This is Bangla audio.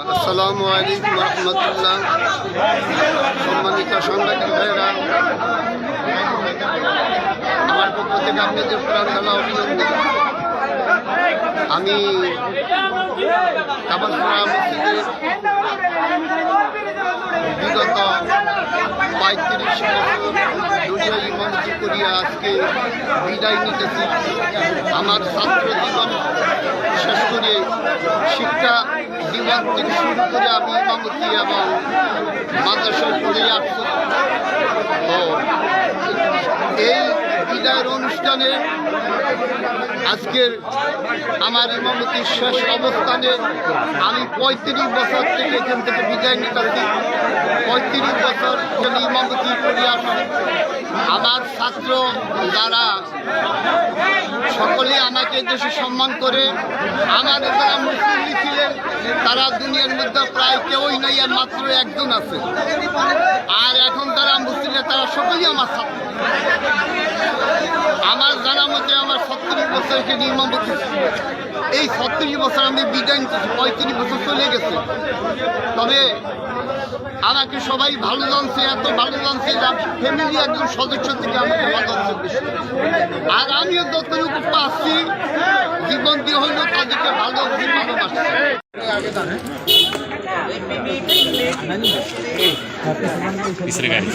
আসসালামু আলাইকুম রহমতুল্লাহ। সম্মানিত সাংবাদিক ভাইরা আমার পক্ষ থেকে আপনাদের প্রাণ ঢালা অভিনন্দন। আমি কাবাসপুরা মসজিদে বিগত পঁয়ত্রিশ বছর দুনিয়া করিয়া আজকে বিদায় নিতেছি। আমার ছাত্র জীবন শেষ করে শিক্ষা শুরু করে এবং এই বিদায়ের অনুষ্ঠানে আজকের আমার ইমামতির শেষ অবস্থানে আমি পঁয়ত্রিশ বছর থেকে এখান থেকে বিদায় নিতেছি। পঁয়ত্রিশ বছর ইমামতি করে আমার ছাত্র যারা সকলে আমাকে দেশে সম্মান করে, আমাদের যারা তারা দুনিয়ার মধ্যে প্রায় কেউই নাই আর মাত্র একজন আছে। আর এখন তারা মুসলিম, তারা সকলেই আমার ছাত্র। আমার জানা মতে আমার ছত্রিশ বছর এখানে ইমামতি এই ছত্রিশ বছর আমি বিদায় নিতেছি পঁয়ত্রিশ বছর চলে গেছে। তবে আমাকে সবাই ভালো জানছে, এত ভালো জানছে ফ্যামিলি একজন সদস্য থেকে আমাকে ভালো আর আমিও যতটুকু পাচ্ছি জীবন দিয়ে হইলেও তাদেরকে ভালো ভালোবাসছি পিছনে গাড়ি।